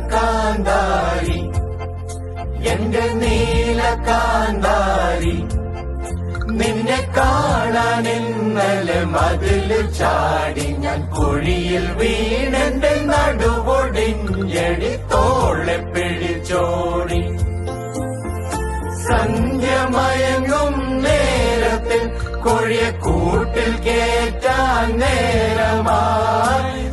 കാന്താരി എന്റെ നീല കാന്താരി നിന്നെ കാണാൻ ഇന്നലെ മതിൽ ചാടി ഞാൻ കുഴിയിൽ വീണെന്റെ നടുവൊടിഞ്ഞടി തോളെ പിടിച്ചോടി. സന്ധ്യമയങ്ങും നേരത്തിൽ കൊഴിയ കൂട്ടിൽ കേറ്റാൻ നേരമായി.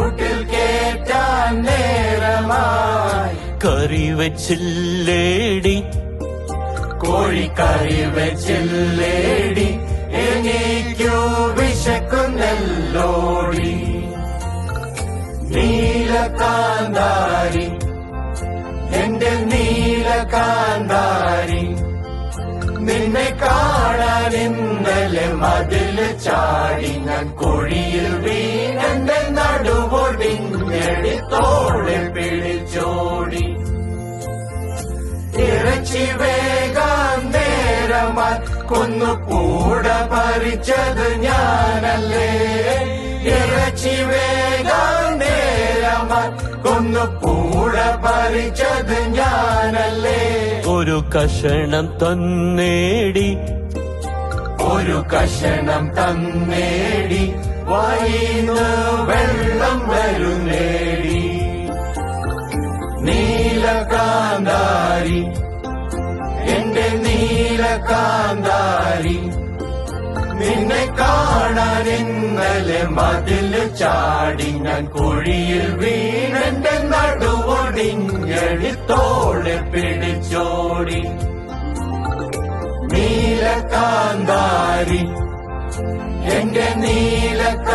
കൂട്ടിൽ കേറ്റാൻ നേരമായി. കറി വെച്ചില്ലേടി. കോഴിക്കറി വെച്ചില്ലേടി. എനിക്കു വിശക്കുന്നല്ലോടി. നീലകാന്താരി എന്റെ നീലകാന്താരി. നിന്നെ കാണാൻ ഇന്നലെ മതിൽ ചാടി ഞാൻ കുഴിയിൽ വീണെന്റെ ഇറച്ചി വേഗം നേരമാ. കൊന്നു കൂട പറിച്ചത് ഞാനല്ലേ? ഇറച്ചി വേഗം നേരമാ. കൊന്നു കൂട പറിച്ചത് ഞാനല്ലേ? ഒരു കഷണം തന്നേടി. ഒരു കഷണം തന്നേടി. വായിന്ന് വെള്ളം വരുന്നേടി നീലകാന്താരി നീലകാന്താരി നിന്നെ കാണാൻ ഇന്നലെ മതിൽ ചാടി ഞാൻ കുഴിയിൽ വീണെന്റെ നടുവൊടിഞ്ഞടി തോളെ പിടിച്ചോടി നീലകാന്താരി എന്റെ നീലകാന്താരി